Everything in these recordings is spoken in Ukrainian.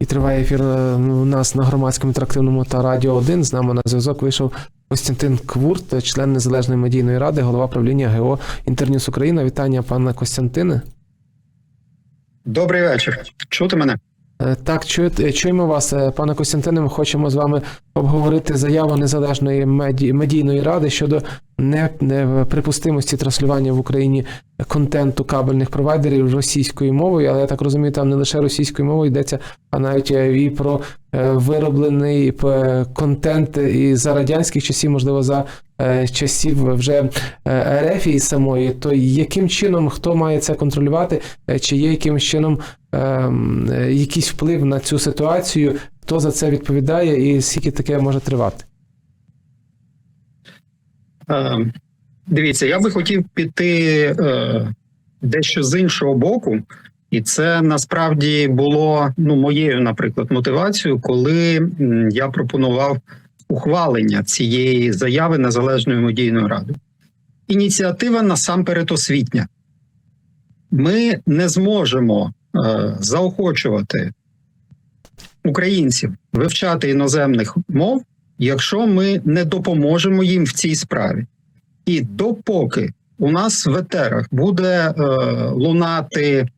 І триває ефір е, у нас на громадському інтерактивному та радіо 1. З нами на зв'язок вийшов Костянтин Квурт, член Незалежної медійної ради, голова правління ГО Інтерньюз Україна. Вітання, пане Костянтине. Добрий вечір. Чути мене? Е, Так, чуємо вас, е, пане Костянтине. Ми хочемо з вами обговорити заяву незалежної меді- медійної ради щодо неприпустимості транслювання в Україні контенту кабельних провайдерів російською мовою. Але я так розумію, там не лише російською мовою йдеться, а навіть е, і про е, вироблений е, контент і за радянських часів, можливо, за е, часів вже е, Ерефії самої. То яким чином хто має це контролювати? Е, Чи є якимось чином е, якийсь вплив на цю ситуацію, хто за це відповідає і скільки таке може тривати? Е, дивіться, я би хотів піти е, дещо з іншого боку, і це насправді було ну, моєю, наприклад, мотивацією, коли я пропонував ухвалення цієї заяви незалежної медійної ради. Ініціатива насамперед освітня. Ми не зможемо заохочувати українців вивчати іноземних мов, якщо ми не допоможемо їм в цій справі. І допоки у нас в етерах буде е, лунати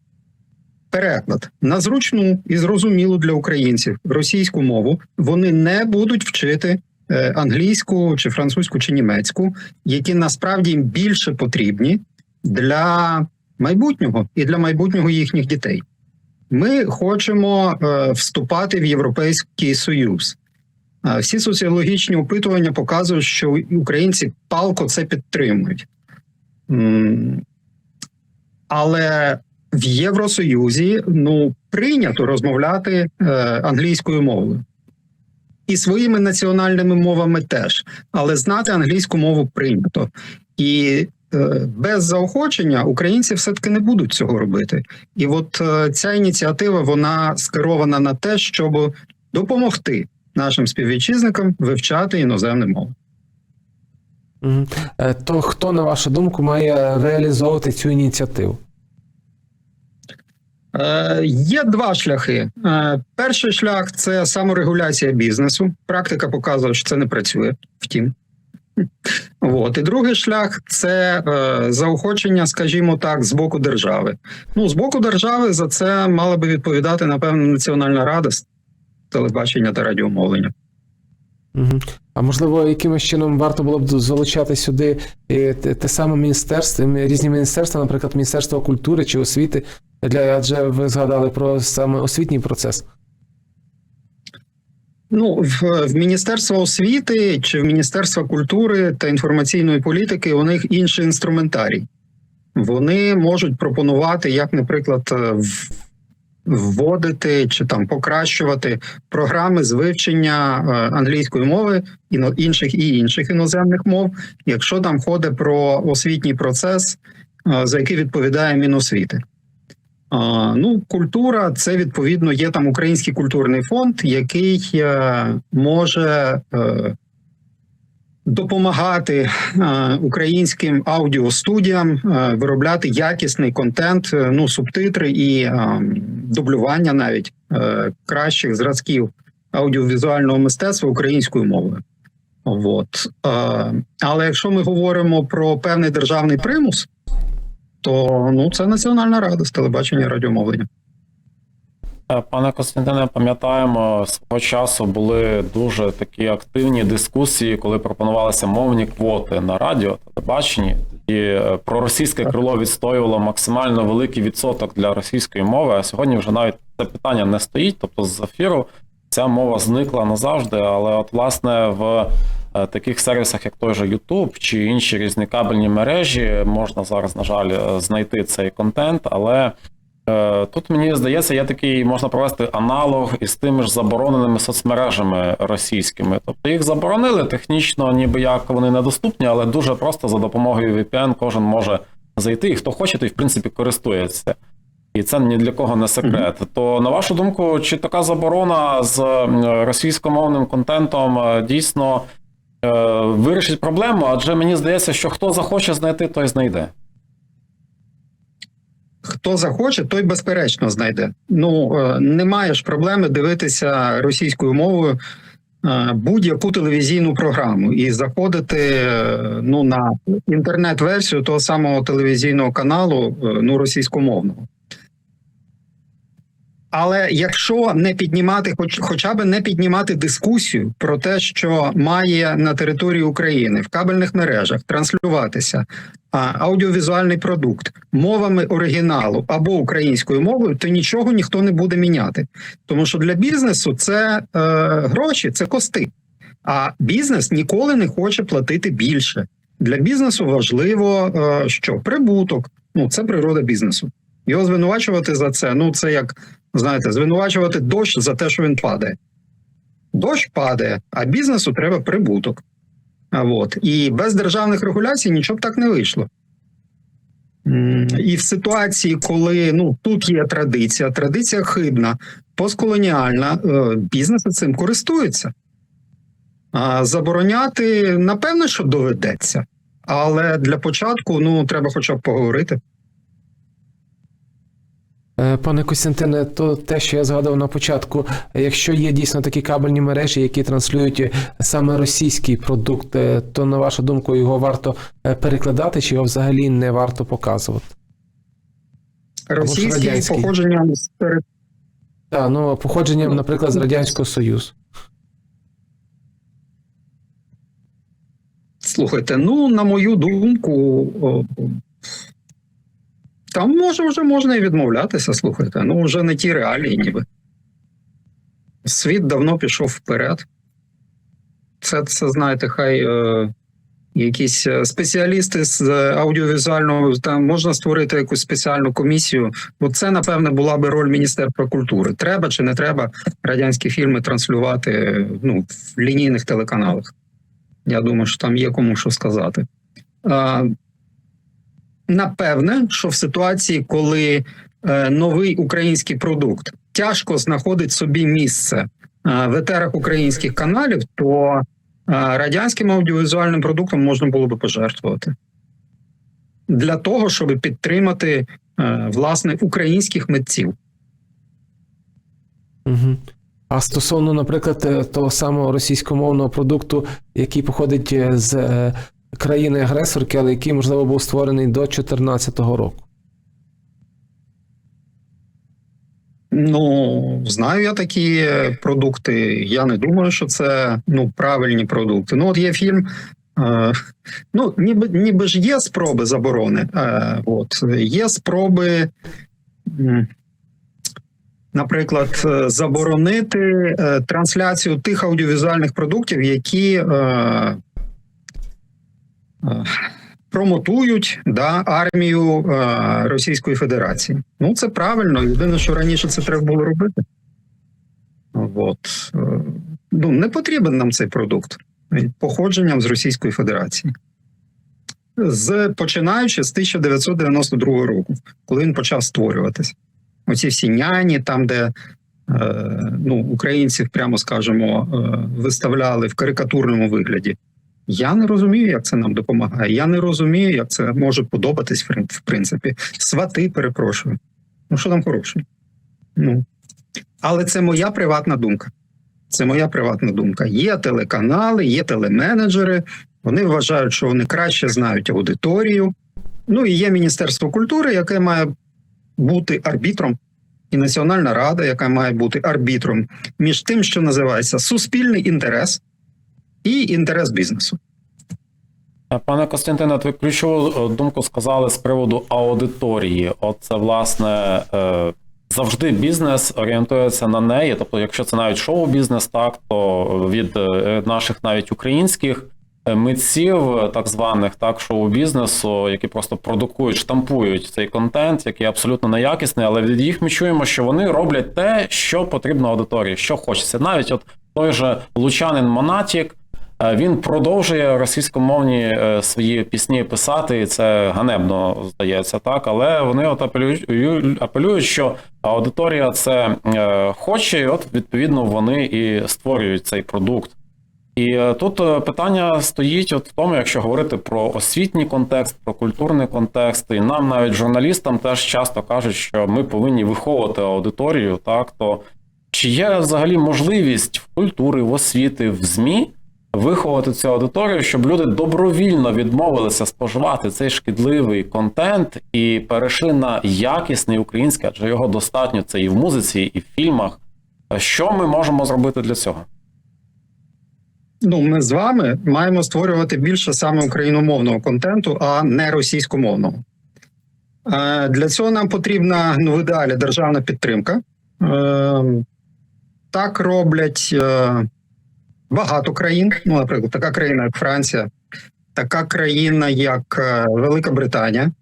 переклад на зручну і зрозумілу для українців російську мову, вони не будуть вчити е, англійську чи французьку чи німецьку, які насправді їм більше потрібні для майбутнього і для майбутнього їхніх дітей. Ми хочемо е, вступати в Європейський Союз. Всі соціологічні опитування показують, що українці палко це підтримують. Але в Євросоюзі ну, прийнято розмовляти е, англійською мовою. І своїми національними мовами теж. Але знати англійську мову прийнято. І без заохочення українці все-таки не будуть цього робити. І от е, ця ініціатива вона скерована на те, щоб допомогти нашим співвітчизникам вивчати іноземну мову. Е, То хто, на вашу думку, має реалізовувати цю ініціативу? Е, є два шляхи. Е, перший шлях це саморегуляція бізнесу. Практика показує, що це не працює. Втім. От. І другий шлях це е, заохочення, скажімо так, з боку держави. Ну, з боку держави за це мала би відповідати, напевно, Національна рада з телебачення та радіомовлення. Мгм. А можливо, якимось чином варто було б залучати сюди і те, саме міністерство, різні міністерства, наприклад, Міністерство культури чи освіти, для адже ви згадали про саме освітній процес. Ну, в, в Міністерство освіти чи в Міністерство культури та інформаційної політики у них інший інструментарій. Вони можуть пропонувати, як, наприклад, е, вводити чи там покращувати програми з вивчення е, англійської мови іно- інших і інших іноземних мов, якщо там ходить про освітній процес, е, за який відповідає Міносвіти. Ну, культура це відповідно є там Український культурний фонд, який е, може е, допомагати е, українським аудіостудіям виробляти якісний контент, ну субтитри і дублювання навіть кращих зразків аудіовізуального мистецтва українською мовою. От. Але якщо ми говоримо про певний державний примус, то ну це Національна рада з телебачення і радіомовлення. Е, Пане Костянтине, пам'ятаємо, свого часу були дуже такі активні дискусії, коли пропонувалися мовні квоти на радіо телебаченні. І е, проросійське крило відстоювало максимально великий відсоток для російської мови. А сьогодні вже навіть це питання не стоїть. Тобто з ефіру ця мова зникла назавжди. Але от власне в таких сервісах, як той же YouTube чи інші різні кабельні мережі, можна зараз, на жаль, е, знайти цей контент, але. Е, Тут мені здається, є такий можна провести аналог із тими ж забороненими соцмережами російськими. Тобто їх заборонили технічно, ніби як вони недоступні, але дуже просто за допомогою VPN кожен може зайти, і хто хоче, той в принципі користується. І це ні для кого не секрет. То на вашу думку, чи така заборона з російськомовним контентом е, дійсно е, вирішить проблему? Адже мені здається, що хто захоче знайти, той знайде. Хто захоче, той безперечно знайде. Ну е, немає проблеми дивитися російською мовою е, будь-яку телевізійну програму і заходити е, ну на інтернет-версію того самого телевізійного каналу, е, ну російськомовного. Але якщо не піднімати, хоч хоча б не піднімати дискусію про те, що має на території України в кабельних мережах транслюватися аудіовізуальний продукт мовами оригіналу або українською мовою, то нічого ніхто не буде міняти. Тому що для бізнесу це е, гроші, це кости. А бізнес ніколи не хоче платити більше. Для бізнесу важливо, е, що прибуток ну це природа бізнесу. Його звинувачувати за це. Ну це як знаєте, звинувачувати дощ за те, що він падає. Дощ падає, а бізнесу треба прибуток. А от. І без державних регуляцій нічого б так не вийшло. І в ситуації, коли ну тут є традиція, традиція хибна, постколоніальна, е, бізнес цим користується. А забороняти, напевно, що доведеться. Але для початку ну треба хоча б поговорити. Е, Пане Костянтине, то те, що я згадав на початку, якщо є дійсно такі кабельні мережі, які транслюють саме російський продукт, е, то на вашу думку його варто е, перекладати, чи його взагалі не варто показувати? Російські радянський. походження з Так, ну походженням, наприклад, з Радянського Союзу. Слухайте, ну на мою думку, там може вже можна і відмовлятися. Слухайте, ну вже не ті реалії, ніби. Світ давно пішов вперед. Це, це знаєте, хай е, якісь е, спеціалісти з е, аудіовізуального там можна створити якусь спеціальну комісію. Бо це, напевне, була би роль Міністерства культури. Треба чи не треба радянські фільми транслювати ну, в лінійних телеканалах. Я думаю, що там є кому що сказати. Напевне, що в ситуації, коли е, новий український продукт тяжко знаходить собі місце е, в етерах українських каналів, то е, радянським аудіовізуальним продуктом можна було би пожертвувати для того, щоб підтримати власне українських митців. Угу. А стосовно, наприклад, того самого російськомовного продукту, який походить з країни-агресорки, але який, можливо, був створений до 2014 року. Ну, знаю я такі продукти. Я не думаю, що це ну правильні продукти. Ну, от є фільм. Е, ну, ніби, ніби ж є спроби заборони. Е, от є спроби, наприклад, е, заборонити е, трансляцію тих аудіовізуальних продуктів, які. Е, промотують да, армію е, Російської Федерації. Ну це правильно. Єдине, що раніше це треба було робити. От. Е, ну, не потрібен нам цей продукт походженням з Російської Федерації. З починаючи з 1992 року, коли він почав створюватися. Оці всі няні, там, де е, ну, українців, прямо скажемо, е, виставляли в карикатурному вигляді. Я не розумію, як це нам допомагає. Я не розумію, як це може подобатись, в принципі. Свати, перепрошую. Ну, що там хороше? Ну. Але це моя приватна думка. Це моя приватна думка. Є телеканали, є телеменеджери. Вони вважають, що вони краще знають аудиторію. Ну і є Міністерство культури, яке має бути арбітром, і Національна рада, яка має бути арбітром між тим, що називається суспільний інтерес і інтерес бізнесу. Е, Пане Костянтине, ви ключову е, думку сказали з приводу аудиторії. От це власне е, завжди бізнес орієнтується на неї. Тобто, якщо це навіть шоу-бізнес, так то від наших навіть українських митців, так званих так шоу-бізнесу, які просто продукують, штампують цей контент, який абсолютно неякісний, але від їх ми чуємо, що вони роблять те, що потрібно аудиторії, що хочеться. Навіть от той же лучанин Монатік. Е, Він продовжує російськомовні е, свої пісні писати, і це ганебно здається, так. Але вони от апелюють, апелюють, що аудиторія це е, хоче, і от відповідно вони і створюють цей продукт. І тут питання стоїть от в тому, якщо говорити про освітній контекст, про культурний контекст, і нам навіть журналістам теж часто кажуть, що ми повинні виховувати аудиторію, так то чи є взагалі можливість в культури, в освіти, в ЗМІ виховати цю аудиторію, щоб люди добровільно відмовилися споживати цей шкідливий контент і перейшли на якісний український, адже його достатньо це і в музиці, і в фільмах. Що ми можемо зробити для цього? Ну, ми з вами маємо створювати більше саме україномовного контенту, а не російськомовного. Е, Для цього нам потрібна ну, в ідеалі державна підтримка. Е, Так роблять е, багато країн. Ну, наприклад, така країна, як Франція, така країна, як е, Велика Британія.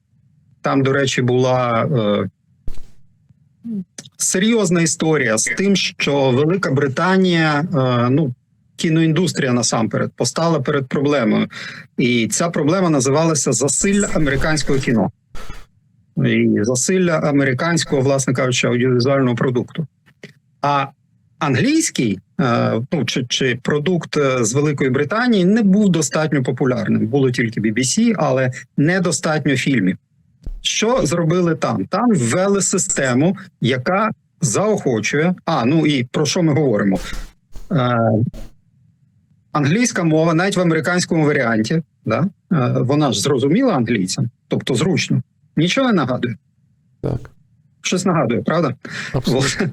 Там, до речі, була е, серйозна історія з тим, що Велика Британія, е, ну, кіноіндустрія насамперед постала перед проблемою, і ця проблема називалася засилля американського кіно і засилля американського, власне кажучи, аудіовізуального продукту. А англійський е, ну, чи, чи продукт е, з Великої Британії не був достатньо популярним. Було тільки BBC, але недостатньо фільмів. Що зробили там? Там ввели систему, яка заохочує. А ну і про що ми говоримо? Е, англійська мова, навіть в американському варіанті, да? е, вона ж зрозуміла англійцям, тобто зручно. Нічого не нагадує. Так, Щось нагадує, правда? абсолютно.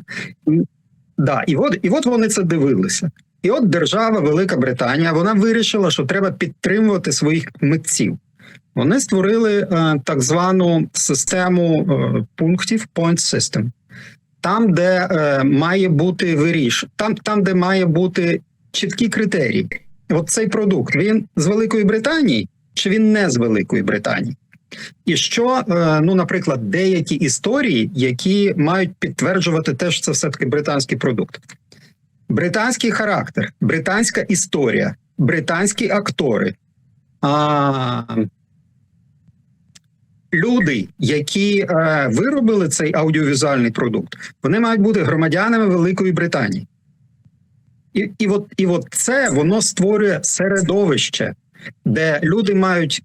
Да, і от, і от вони це дивилися. І от держава Велика Британія вона вирішила, що треба підтримувати своїх митців. Вони створили е, так звану систему е, пунктів point system. Там, де е, має бути виріш, там, там, де має бути чіткі критерії. От цей продукт він з Великої Британії чи він не з Великої Британії? І що, е, ну, наприклад, деякі історії, які мають підтверджувати те, що це все-таки британський продукт. Британський характер, британська історія, британські актори. А, люди, які е, виробили цей аудіовізуальний продукт, вони мають бути громадянами Великої Британії. І, і, от, і от це воно створює середовище, де люди мають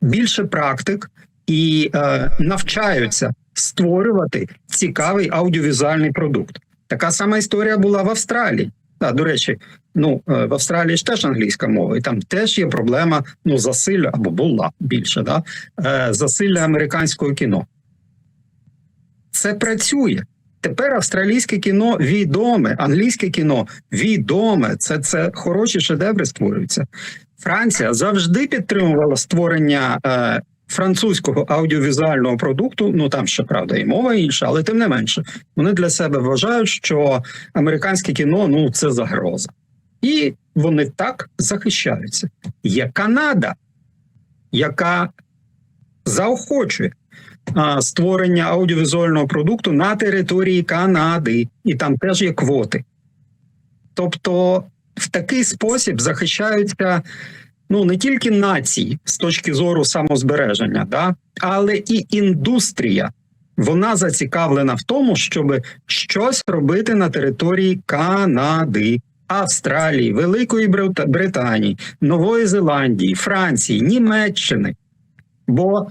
більше практик і е, навчаються створювати цікавий аудіовізуальний продукт. Така сама історія була в Австралії. А, до речі, ну е, в Австралії ж теж англійська мова, і там теж є проблема ну засилля або була більше, да, е, засилля американського кіно. Це працює. Тепер австралійське кіно відоме, англійське кіно відоме. Це, це хороші шедеври створюються. Франція завжди підтримувала створення е, французького аудіовізуального продукту. Ну там ще правда і мова інша, але тим не менше, вони для себе вважають, що американське кіно ну це загроза, і вони так захищаються. Є Канада, яка заохочує створення аудіовізуального продукту на території Канади, і там теж є квоти. Тобто, в такий спосіб захищаються ну не тільки нації з точки зору самозбереження, да, але і індустрія. Вона зацікавлена в тому, щоб щось робити на території Канади, Австралії, Великої Британії, Нової Зеландії, Франції, Німеччини. Бо,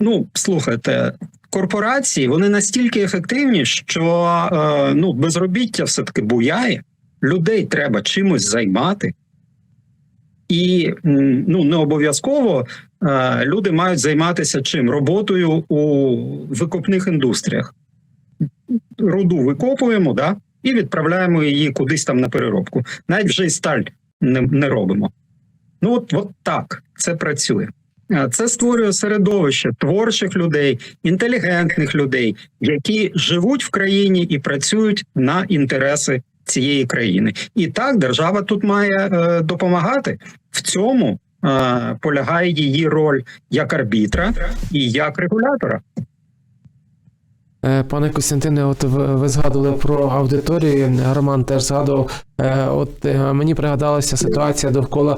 ну, слухайте, корпорації вони настільки ефективні, що е, ну, безробіття все-таки буяє, людей треба чимось займати. І ну, не обов'язково е, люди мають займатися чим? Роботою у викопних індустріях. Руду викопуємо, да, і відправляємо її кудись там на переробку. Навіть вже й сталь не, не робимо. Ну, от, от так це працює. Е, Це створює середовище творчих людей, інтелігентних людей, які живуть в країні і працюють на інтереси цієї країни. І так держава тут має е, допомагати. В цьому е, полягає її роль як арбітра і як регулятора. Е, Пане Костянтине, от ви, згадували про аудиторію. Роман теж згадував. Е, От мені пригадалася ситуація довкола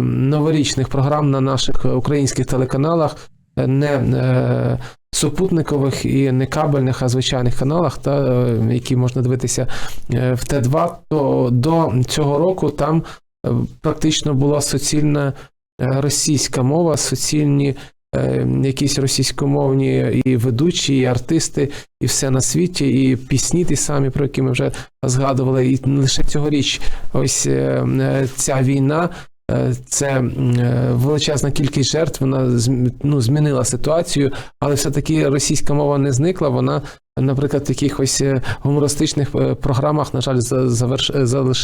новорічних програм на наших українських телеканалах. не е, супутникових і не кабельних, а звичайних каналах, та, е, які можна дивитися е, в Т2, то до цього року там е, практично була суцільна е, російська мова, суцільні е, якісь російськомовні і ведучі, і артисти, і все на світі, і пісні ті самі, про які ми вже згадували. І лише цьогоріч ось е, е, ця війна. Е, Це е, величезна кількість жертв, вона ну, змінила ситуацію, але все-таки російська мова не зникла. Вона, наприклад, в якихось е, гумористичних програмах, на жаль,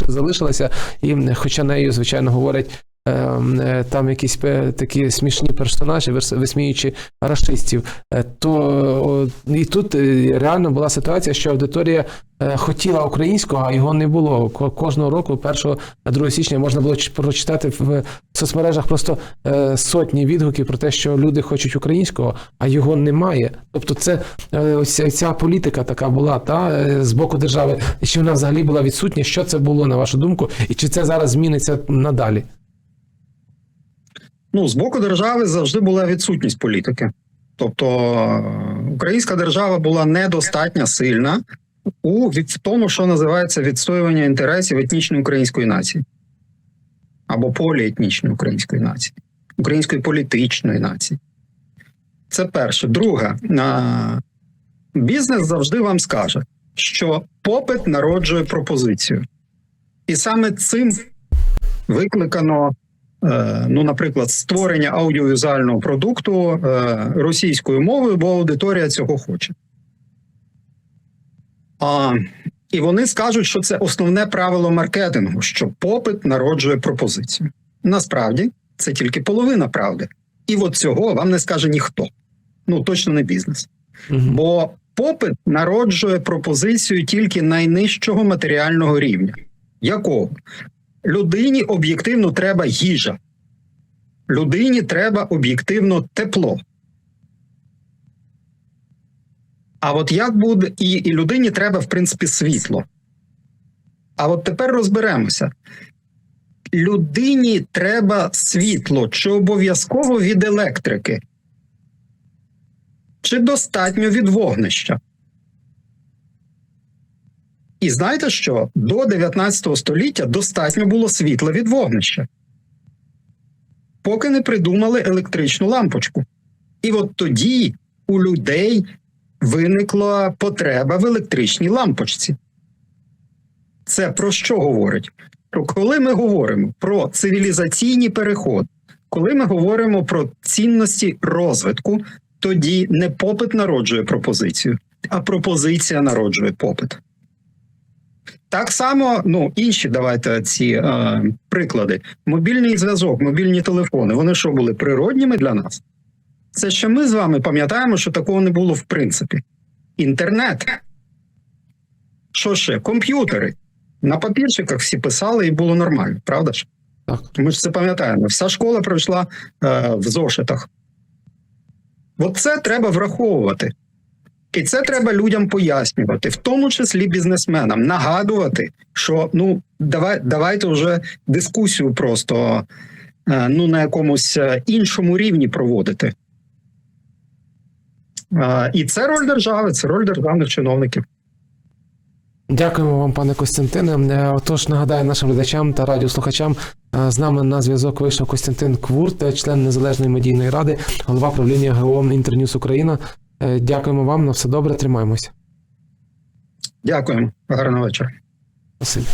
залишилася. І хоча нею, звичайно, говорять там якісь е, такі смішні персонажі, вис- висміюючи рашистів, е, то і тут е, реально була ситуація, що аудиторія е, хотіла українського, а його не було. Кожного року, 1 на 2 січня, можна було прочитати в соцмережах просто е, сотні відгуків про те, що люди хочуть українського, а його немає. Тобто, це е, ця- ця політика така була та е, з боку держави. Чи вона взагалі була відсутня? Що це було на вашу думку, і чи це зараз зміниться надалі? Ну, з боку держави завжди була відсутність політики. Тобто українська держава була недостатньо сильна у в тому, що називається відстоювання інтересів етнічної української нації або поліетнічної української нації, української політичної нації. Це перше. Друге, бізнес завжди вам скаже, що попит народжує пропозицію. І саме цим викликано ну, наприклад, створення аудіовізуального продукту е, російською мовою, бо аудиторія цього хоче. А, і вони скажуть, що це основне правило маркетингу, що попит народжує пропозицію. Насправді це тільки половина правди. І от цього вам не скаже ніхто. Ну точно не бізнес. Мгм. Бо попит народжує пропозицію тільки найнижчого матеріального рівня. Якого? Людині об'єктивно треба їжа. Людині треба об'єктивно тепло. А от як буде, і, і людині треба, в принципі, світло. А от тепер розберемося. Людині треба світло, чи обов'язково від електрики, чи достатньо від вогнища. І знаєте що? До 19 століття достатньо було світла від вогнища, поки не придумали електричну лампочку. І от тоді у людей виникла потреба в електричній лампочці. Це про що говорить? Про коли ми говоримо про цивілізаційні переходи, коли ми говоримо про цінності розвитку, тоді не попит народжує пропозицію, а пропозиція народжує попит. Так само, ну інші давайте ці е, приклади. Мобільний зв'язок, мобільні телефони. Вони що були природніми для нас? Це ще ми з вами пам'ятаємо, що такого не було в принципі. Інтернет. Що ще? Комп'ютери. На папірчиках всі писали і було нормально, правда ж? Так. Ми ж це пам'ятаємо. Вся школа пройшла е, в зошитах. От це треба враховувати. І це треба людям пояснювати, в тому числі бізнесменам, нагадувати, що ну давай, давайте вже дискусію просто е, ну на якомусь е, іншому рівні проводити. Е, І це роль держави, це роль державних чиновників. Дякуємо вам, пане Костянтине. Отож, нагадаю нашим глядачам та радіослухачам. З нами на зв'язок вийшов Костянтин Квурт, член Незалежної медійної ради, голова правління ГО Інтерньюз Україна. Е, Дякуємо вам на все добре. Тримаємося. Дякуємо, гарного вечора. Спасибі.